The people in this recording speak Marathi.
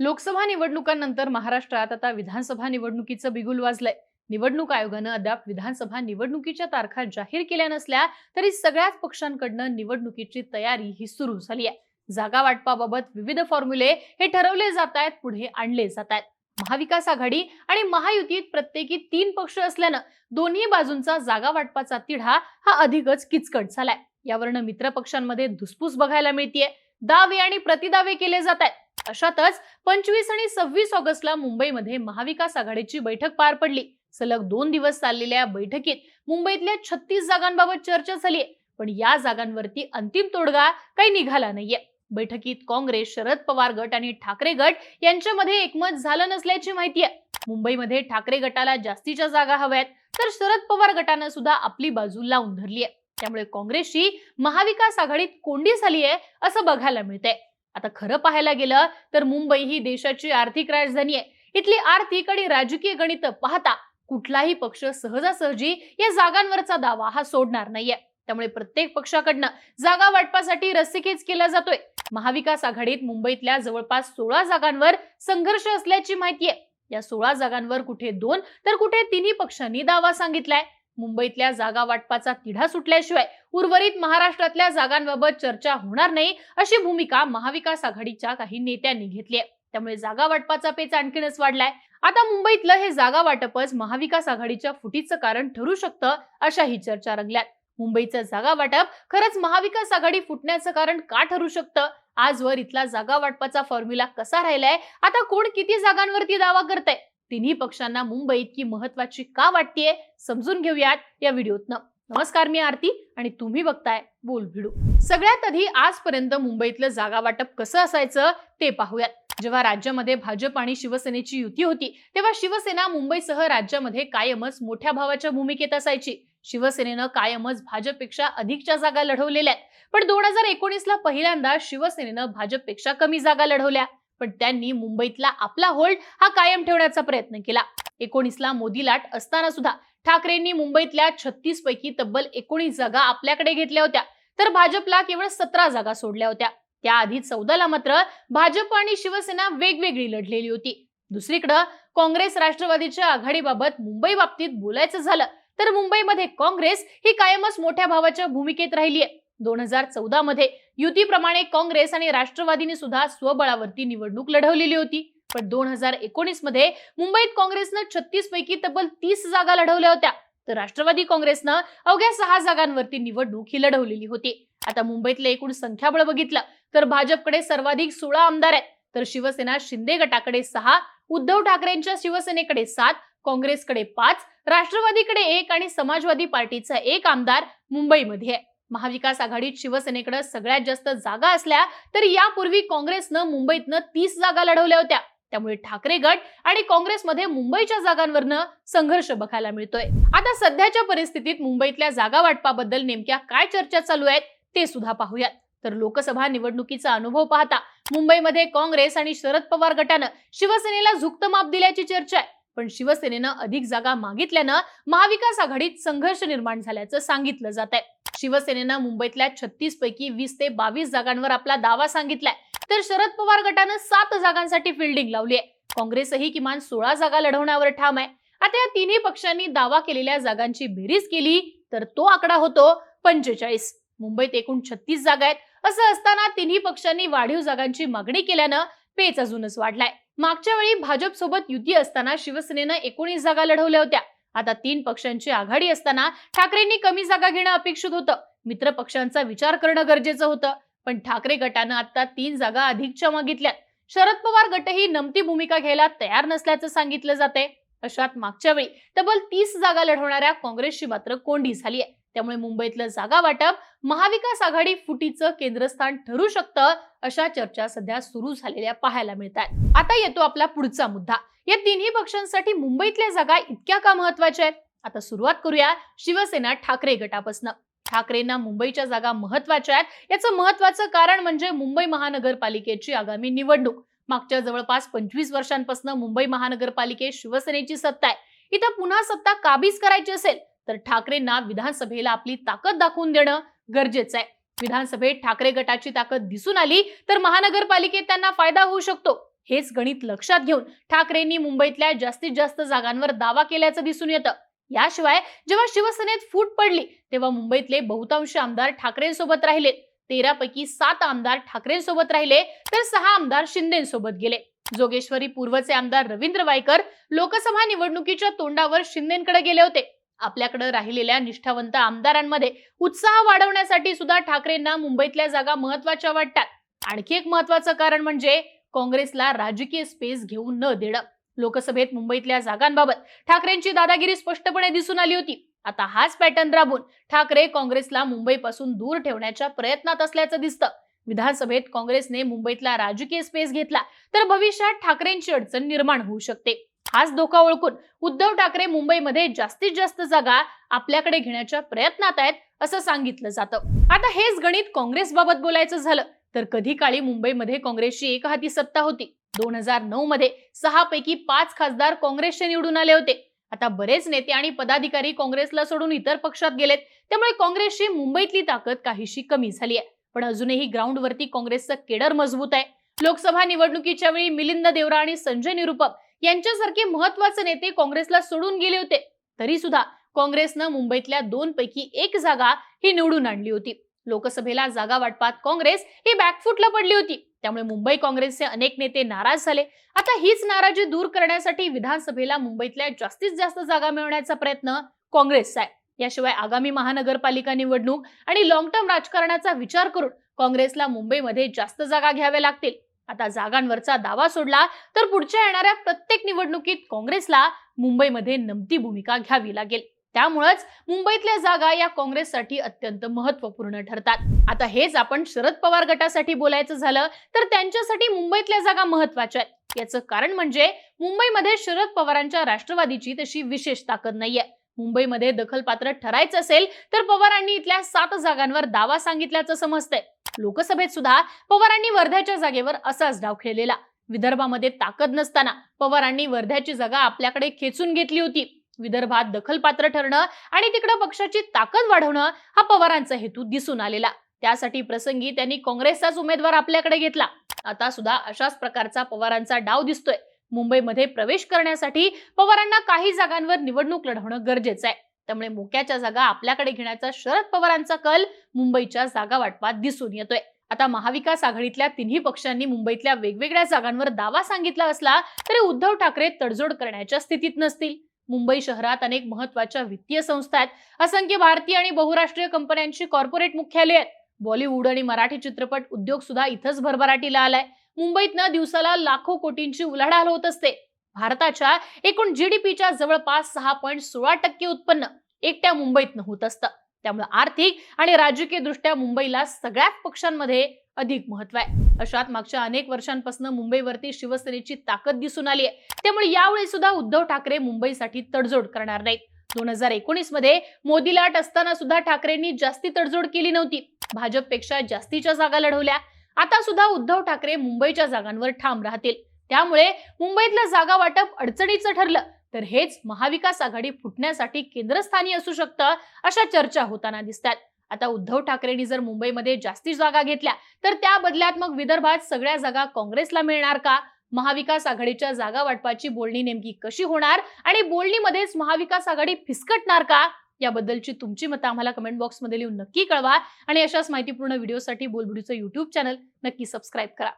लोकसभा निवडणुकांनंतर महाराष्ट्रात आता विधानसभा निवडणुकीचं बिगुल वाजलंय. निवडणूक आयोगानं अद्याप विधानसभा निवडणुकीच्या तारखा जाहीर केल्या नसल्या तरी सगळ्याच पक्षांकडनं निवडणुकीची तयारी ही सुरू झाली आहे. जागा वाटपाबाबत विविध फॉर्म्युले हे ठरवले जात आहेत पुढे आणले जात आहेत. महाविकास आघाडी आणि महायुतीत प्रत्येकी तीन पक्ष असल्यानं दोन्ही बाजूंचा जागा वाटपाचा तिढा हा अधिकच किचकट झालाय. यावरनं मित्र पक्षांमध्ये धुसफूस बघायला मिळतीये. दावे आणि प्रतिदावे केले जात आहेत. अशातच पंचवीस आणि सव्वीस ऑगस्टला मुंबईमध्ये महाविकास आघाडीची बैठक पार पडली. सलग दोन दिवस चाललेल्या या बैठकीत मुंबईतल्या छत्तीस जागांबाबत चर्चा झाली पण या जागांवरती अंतिम तोडगा काही निघाला नाहीये. बैठकीत काँग्रेस शरद पवार गट आणि ठाकरे गट यांच्यामध्ये एकमत झालं नसल्याची माहिती आहे. मुंबईमध्ये ठाकरे गटाला जास्तीच्या जागा हव्यात तर शरद पवार गटानं सुद्धा आपली बाजू लावून धरली आहे त्यामुळे काँग्रेसची महाविकास आघाडीत कोंडी झाली आहे असं बघायला मिळतंय. आता खरं पाहायला गेलं तर मुंबई ही देशाची आर्थिक राजधानी आहे. इथली आर्थिक आणि राजकीय गणित पाहता कुठलाही पक्ष सहजासहजी या जागांवरचा दावा हा सोडणार नाहीये. त्यामुळे प्रत्येक पक्षाकडनं जागा वाटपासाठी रस्सीखेच केला जातोय. महाविकास आघाडीत मुंबईतल्या जवळपास सोळा जागांवर संघर्ष असल्याची माहिती आहे. या सोळा जागांवर कुठे दोन तर कुठे तिन्ही पक्षांनी दावा सांगितलाय. मुंबईतल्या जागा वाटपाचा तिढा सुटल्याशिवाय उर्वरित महाराष्ट्रातल्या जागांबाबत चर्चा होणार नाही अशी भूमिका महाविकास आघाडीच्या काही नेत्यांनी घेतली आहे. त्यामुळे जागा वाटपाचा पेच आणखीनच वाढलाय. आता मुंबईतलं हे जागा वाटपच महाविकास आघाडीच्या फुटीचं कारण ठरू शकतं अशाही चर्चा रंगल्यात. मुंबईचं जागा वाटप खरंच महाविकास आघाडी फुटण्याचं कारण का ठरू शकतं? आजवर इथला जागा वाटपाचा फॉर्म्युला कसा राहिलाय? आता कोण किती जागांवरती दावा करतंय? तिन्ही पक्षांना मुंबई इतकी महत्वाची का वाटतेय समजून घेऊयात या व्हिडिओतनं. नमस्कार मी आरती आणि तुम्ही बघताय बोल भिडू. सगळ्यात आधी आजपर्यंत मुंबईतलं जागा वाटप कसं असायचं ते पाहूयात. जेव्हा राज्यामध्ये भाजप आणि शिवसेनेची युती होती तेव्हा शिवसेना मुंबईसह राज्यामध्ये कायमच मोठ्या भावाच्या भूमिकेत असायची. शिवसेनेनं कायमच भाजपपेक्षा अधिकच्या जागा लढवलेल्या आहेत. पण दोन हजार एकोणीसला पहिल्यांदा शिवसेनेनं भाजपपेक्षा कमी जागा लढवल्या. पण त्यांनी मुंबईतला आपला होल्ड हा कायम ठेवण्याचा प्रयत्न केला. एकोणीसला मोदी लाट असताना सुद्धा ठाकरेंनी मुंबईतल्या छत्तीस पैकी तब्बल एकोणीस जागा आपल्याकडे घेतल्या होत्या. तर भाजपला केवळ सतरा जागा सोडल्या होत्या. त्याआधी चौदाला मात्र भाजप आणि शिवसेना वेगवेगळी लढलेली होती. दुसरीकडं काँग्रेस राष्ट्रवादीच्या आघाडीबाबत मुंबई बाबतीत बोलायचं झालं तर मुंबईमध्ये काँग्रेस ही कायमच मोठ्या भावाच्या भूमिकेत राहिली आहे दोन हजार चौदा मध्ये युतीप्रमाणे काँग्रेस आणि राष्ट्रवादीने सुद्धा स्वबळावरती निवडणूक लढवलेली होती. पण दोन हजार एकोणीसमध्ये मुंबईत काँग्रेसनं छत्तीस पैकी तब्बल तीस जागा लढवल्या होत्या. तर राष्ट्रवादी काँग्रेसनं अवघ्या सहा जागांवरती निवडणूक ही लढवलेली होती. आता मुंबईतलं एकूण संख्याबळ बघितलं तर भाजपकडे सर्वाधिक सोळा आमदार आहेत. तर शिवसेना शिंदे गटाकडे सहा उद्धव ठाकरेंच्या शिवसेनेकडे सात काँग्रेसकडे पाच राष्ट्रवादीकडे एक आणि समाजवादी पार्टीचा एक आमदार मुंबईमध्ये आहे. महाविकास आघाडीत शिवसेनेकडे सगळ्यात जास्त जागा असल्या तर यापूर्वी काँग्रेसनं मुंबईतनं तीस जागा लढवल्या होत्या. त्यामुळे ठाकरे गट आणि काँग्रेसमध्ये मुंबईच्या जागांवरनं संघर्ष बघायला मिळतोय. आता सध्याच्या परिस्थितीत मुंबईतल्या जागा वाटपाबद्दल नेमक्या काय चर्चा चालू आहेत ते सुद्धा पाहूयात. तर लोकसभा निवडणुकीचा अनुभव पाहता मुंबईमध्ये काँग्रेस आणि शरद पवार गटानं शिवसेनेला झुकतं माप दिल्याची चर्चा आहे. पण शिवसेनेनं अधिक जागा मागितल्यानं महाविकास आघाडीत संघर्ष निर्माण झाल्याचं सांगितलं जात आहे शिवसेनेनं मुंबईतल्या छत्तीस पैकी वीस ते बावीस जागांवर आपला दावा सांगितलाय. तर शरद पवार गटानं सात जागांसाठी फिल्डिंग लावली आहे. काँग्रेसही किमान सोळा जागा लढवण्यावर ठाम आहे. आता या तिन्ही पक्षांनी दावा केलेल्या जागांची बेरीज केली तर तो आकडा होतो पंचेचाळीस. मुंबईत एकूण छत्तीस जागा आहेत. असं असताना तिन्ही पक्षांनी वाढीव जागांची मागणी केल्यानं पेच अजूनच वाढलाय. मागच्या वेळी भाजप सोबत युती असताना शिवसेनेनं एकोणीस जागा लढवल्या होत्या. आता तीन पक्षांची आघाडी असताना ठाकरेंनी कमी जागा घेणं अपेक्षित होतं. मित्र पक्षांचा विचार करणं गरजेचं होतं. पण ठाकरे गटानं आता तीन जागा अधिकच्या मागितल्यात शरद पवार गटही नमती भूमिका घ्यायला तयार नसल्याचं सांगितलं जाते अशात मागच्या वेळी तब्बल तीस जागा लढवणाऱ्या काँग्रेसची मात्र कोंडी झाली आहे त्यामुळे मुंबईतलं जागा वाटप महाविकास आघाडी फुटीचं केंद्रस्थान ठरू शकतं अशा चर्चा सध्या सुरू झालेल्या पाहायला मिळतात आता येतो आपला पुढचा मुद्दा. या तिन्ही पक्षांसाठी मुंबईतल्या जागा इतक्या का महत्त्वाच्या आहेत? आता सुरुवात करूया शिवसेना ठाकरे गटापासून. ठाकरेंना मुंबईच्या जागा महत्त्वाच्या आहेत. याचं महत्वाचं कारण म्हणजे मुंबई महानगरपालिकेची आगामी निवडणूक. मागच्या जवळपास पंचवीस वर्षांपासून मुंबई महानगरपालिकेत शिवसेनेची सत्ता आहे. इथं पुन्हा सत्ता काबीज करायची असेल तर ठाकरेंना विधानसभेला आपली ताकद दाखवून देणं गरजेचं आहे. विधानसभेत ठाकरे गटाची ताकद दिसून आली तर महानगरपालिकेत त्यांना फायदा होऊ शकतो. हेच गणित लक्षात घेऊन ठाकरेंनी मुंबईतल्या जास्तीत जास्त जागांवर दावा केल्याचं दिसून येतं. याशिवाय जेव्हा शिवसेनेत फूट पडली तेव्हा मुंबईतले बहुतांश आमदार ठाकरेंसोबत राहिले. तेरापैकी सात आमदार ठाकरेंसोबत राहिले तर सहा आमदार शिंदेसोबत गेले. जोगेश्वरी पूर्वचे आमदार रवींद्र वायकर लोकसभा निवडणुकीच्या तोंडावर शिंदेकडे गेले होते. आपल्याकडे राहिलेल्या निष्ठावंत आमदारांमध्ये उत्साह वाढवण्यासाठी सुद्धा ठाकरेंना मुंबईतल्या जागा महत्त्वाच्या वाटतात. आणखी एक महत्वाचं कारण म्हणजे काँग्रेसला राजकीय स्पेस घेऊन न देणं. लोकसभेत मुंबईतल्या जागांबाबत ठाकरेंची दादागिरी स्पष्टपणे दिसून आली होती. आता हाच पॅटर्न राबून ठाकरे काँग्रेसला मुंबईपासून दूर ठेवण्याच्या प्रयत्नात असल्याचं दिसतं. विधानसभेत काँग्रेसने मुंबईतला राजकीय स्पेस घेतला तर भविष्यात ठाकरेंची अडचण निर्माण होऊ शकते. हाच धोका ओळखून उद्धव ठाकरे मुंबईमध्ये जास्तीत जास्त जागा आपल्याकडे घेण्याच्या प्रयत्नात आहेत असं सांगितलं जातं. आता हेच गणित काँग्रेसबाबत बोलायचं झालं तर कधी काळी मुंबईमध्ये काँग्रेसची एक हाती सत्ता होती. दोन हजार नऊ मध्ये सहा पैकी पाच खासदार काँग्रेसचे निवडून आले होते. आता बरेच नेते आणि पदाधिकारी काँग्रेसला सोडून इतर पक्षात गेलेत. त्यामुळे काँग्रेसची मुंबईतली ताकद काहीशी कमी झाली आहे. पण अजूनही ग्राउंडवरती काँग्रेसचं केडर मजबूत आहे. लोकसभा निवडणुकीच्या वेळी मिलिंद देवरा आणि संजय निरुपम यांच्यासारखे महत्त्वाचे नेते काँग्रेसला सोडून गेले होते. तरी सुद्धा काँग्रेसनं मुंबईतल्या दोन पैकी एक जागा ही निवडून आणली होती. लोकसभेला जागा वाटपात काँग्रेस ही बॅकफुटला पडली होती. त्यामुळे मुंबई काँग्रेसचे अनेक नेते नाराज झाले. आता हीच नाराजी दूर करण्यासाठी विधानसभेला मुंबईतल्या जास्तीत जास्त जागा मिळवण्याचा प्रयत्न काँग्रेसचा आहे. याशिवाय आगामी महानगरपालिका निवडणूक आणि लॉंग टर्म राजकारणाचा विचार करून काँग्रेसला मुंबईमध्ये जास्त जागा घ्याव्या लागतील. आता जागांवरचा दावा सोडला तर पुढच्या येणाऱ्या प्रत्येक निवडणुकीत काँग्रेसला मुंबईमध्ये नमती भूमिका घ्यावी लागेल. त्यामुळेच मुंबईतल्या जागा या काँग्रेससाठी अत्यंत महत्त्वपूर्ण ठरतात. आता हेच आपण शरद पवार गटासाठी बोलायचं झालं तर त्यांच्यासाठी मुंबईतल्या जागा महत्त्वाच्या आहेत. याचं कारण म्हणजे मुंबईमध्ये शरद पवारांच्या राष्ट्रवादीची तशी विशेष ताकद नाहीये. मुंबईमध्ये दखलपात्र ठरायचं असेल तर पवारांनी इथल्या सात जागांवर दावा सांगितल्याचं समजतंय. लोकसभेत सुद्धा पवारांनी वर्ध्याच्या जागेवर असाच डाव खेळलेला. विदर्भामध्ये ताकद नसताना पवारांनी वर्ध्याची जागा आपल्याकडे खेचून घेतली होती. विदर्भात दखलपात्र ठरणं आणि तिकडं पक्षाची ताकद वाढवणं हा पवारांचा हेतू दिसून आलेला. त्यासाठी प्रसंगी त्यांनी काँग्रेसचाच उमेदवार आपल्याकडे घेतला. आता सुद्धा अशाच प्रकारचा पवारांचा डाव दिसतोय. मुंबईमध्ये प्रवेश करण्यासाठी पवारांना काही जागांवर निवडणूक लढवणं गरजेचं आहे. त्यामुळे मोक्याच्या जागा आपल्याकडे घेण्याचा शरद पवारांचा कल मुंबईच्या जागा वाटपात दिसून येतोय. आता महाविकास आघाडीतल्या तिन्ही पक्षांनी मुंबईतल्या वेगवेगळ्या जागांवर दावा सांगितला असला तरी उद्धव ठाकरे तडजोड करण्याच्या स्थितीत नसतील. मुंबई शहरात अनेक महत्त्वाच्या वित्तीय संस्था आहेत. असंख्य भारतीय आणि बहुराष्ट्रीय कंपन्यांची कॉर्पोरेट मुख्यालय आहेत. बॉलिवूड आणि मराठी चित्रपट उद्योग सुद्धा इथंच भरभराटीला आलाय. मुंबईतनं दिवसाला लाखो कोटींची उलाढाल होत असते. भारताच्या एकूण जीडीपीच्या जवळपास सहा पॉईंट सोळा टक्के उत्पन्न एकट्या मुंबईतनं होत असतं. त्यामुळे आर्थिक आणि राजकीय दृष्ट्या मुंबईला सगळ्याच पक्षांमध्ये अधिक महत्त्व आहे. अशात मागच्या अनेक वर्षांपासून मुंबईवरती शिवसेनेची ताकद दिसून आली आहे. त्यामुळे यावेळी सुद्धा उद्धव ठाकरे मुंबईसाठी तडजोड करणार नाहीत. दोन हजार एकोणीसमध्ये मोदी लाट असताना सुद्धा ठाकरेंनी जास्ती तडजोड केली नव्हती. भाजपपेक्षा जास्तीच्या जागा लढवल्या. आता सुद्धा उद्धव ठाकरे मुंबईच्या जागांवर ठाम राहतील. त्यामुळे मुंबईतलं जागा वाटप अडचणीचं ठरलं. तर हेच महाविकास आघाडी फुटण्यासाठी केंद्रस्थानी असू शकतं अशा चर्चा होताना दिसतात. आता उद्धव ठाकरेंनी जर मुंबईमध्ये जास्ती जागा घेतल्या तर त्या बदल्यात मग विदर्भात सगळ्या जागा काँग्रेसला मिळणार का? महाविकास आघाडीच्या जागा वाटपाची बोलणी नेमकी कशी होणार? आणि बोलणीमध्येच महाविकास आघाडी फिसकटणार का? याबद्दलची तुमची मतं आम्हाला कमेंट बॉक्समध्ये लिहून नक्की कळवा. आणि अशाच माहितीपूर्ण व्हिडिओसाठी बोलबुडीचं युट्यूब चॅनल नक्की सबस्क्राईब करा.